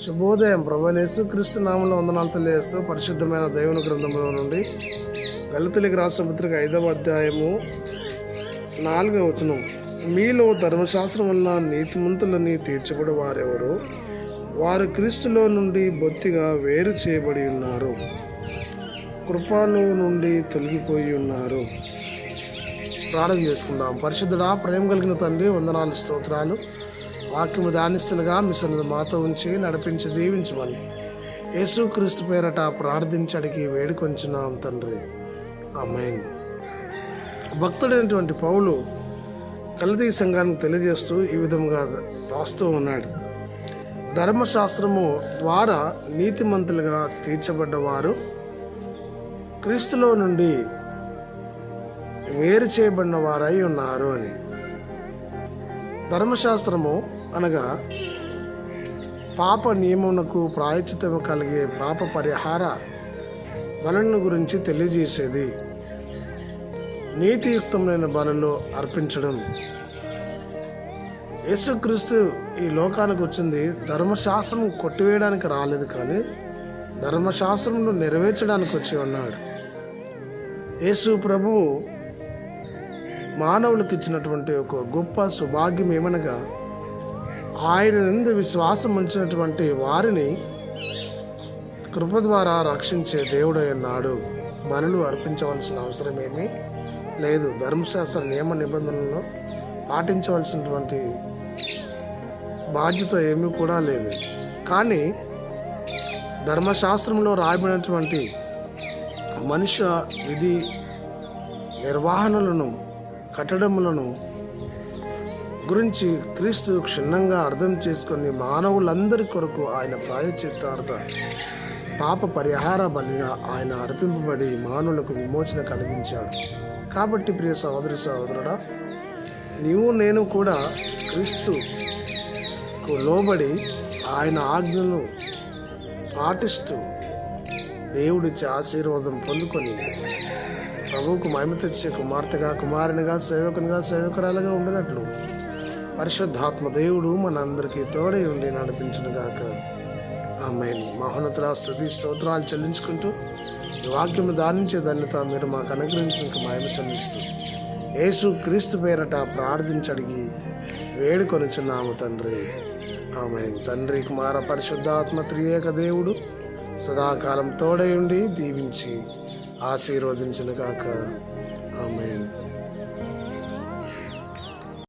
శుభోదయం. ప్రభనేసు క్రీస్తు నామంలో వందనాలు తెలియజేస్తూ పరిశుద్ధమైన దేవుని గ్రంథంలో నుండి గలతలికి రాష్ట్ర పత్రిక ఐదవ అధ్యాయము నాలుగవ వచనం. మీలో ధర్మశాస్త్రం వల్ల నీతిమంతులని తీర్చబడి వారెవరు? వారు క్రీస్తులో నుండి బొత్తిగా వేరు చేయబడి ఉన్నారు. కృపలో నుండి తొలగిపోయి ఉన్నారు. ప్రార్థన చేసుకుందాం. పరిశుద్ధుడా ప్రేమ కలిగిన తండ్రి వందనాలు స్తోత్రాలు. వాక్యము దానిస్తులుగా మీ మాతో ఉంచి నడిపించి దీవించమని. యేసుక్రీస్తు పేరట ప్రార్థించడికి వేడుకొంచున్నాం తండ్రి. అమ్మాయి భక్తుడైనటువంటి పౌలు కలదీ సంఘానికి తెలియజేస్తూ ఈ విధంగా రాస్తూ ఉన్నాడు. ధర్మశాస్త్రము ద్వారా నీతిమంతులుగా తీర్చబడ్డవారు క్రీస్తులో నుండి వేరు చేయబడిన వారై ఉన్నారు అని. ధర్మశాస్త్రము అనగా పాప నియమమునకు ప్రాయచితము కలిగే పాప పరిహార బలను గురించి తెలియజేసేది. నీతియుక్తమైన బలలో అర్పించడం. యేసుక్రీస్తు ఈ లోకానికి వచ్చింది. ధర్మశాస్త్రం కొట్టివేయడానికి రాలేదు కానీ ధర్మశాస్త్రంను నెరవేర్చడానికి వచ్చి ఉన్నాడు. యేసు ప్రభువు మానవులకు ఇచ్చినటువంటి ఒక గొప్ప సుభాగ్యం ఏమనగా ఆయన ఎందు విశ్వాసం ఉంచినటువంటి వారిని కృప ద్వారా రక్షించే దేవుడై ఉన్నాడు. బలులు అర్పించవలసిన అవసరం ఏమీ లేదు. ధర్మశాస్త్ర నియమ నిబంధనలను పాటించవలసినటువంటి బాధ్యత ఏమీ కూడా లేదు. కానీ ధర్మశాస్త్రంలో రాబడినటువంటి మనుష్య విధి నిర్వహణలను కట్టడములను గురించి క్రీస్తు క్షుణ్ణంగా అర్థం చేసుకొని మానవులందరి కొరకు ఆయన ప్రాయచిత్తార్థ పాప పరిహార బలిగా ఆయన అర్పింపబడి మానవులకు విమోచన కలిగించాడు. కాబట్టి ప్రియ సహోదరి సహోదరుడా నీవు నేను కూడా క్రీస్తుకు లోబడి ఆయన ఆజ్ఞను పాటిస్తూ దేవుడిచ్చే ఆశీర్వాదం పొందుకొని ప్రభువుకు మహిమ తెచ్చే కుమార్తెగా కుమారునిగా సేవకునిగా సేవకురాలుగా ఉండినట్లు పరిశుద్ధాత్మ దేవుడు మనందరికీ తోడై ఉండి నడిపించిన గాక. ఆమె మహోన్నతుల స్థుతి స్తోత్రాలు చెల్లించుకుంటూ ఈ వాక్యము దానించే ధన్యత మీరు మాకు అనుగ్రహించిన మహిమ చెల్లిస్తూ యేసు క్రీస్తు పేరట ప్రార్థించడిగి వేడుకొనుచున్నాము తండ్రి. ఆమె తండ్రి కుమార పరిశుద్ధాత్మ త్రియేక దేవుడు సదాకాలం తోడై ఉండి దీవించి ఆశీర్వదించిన కాక ఆమె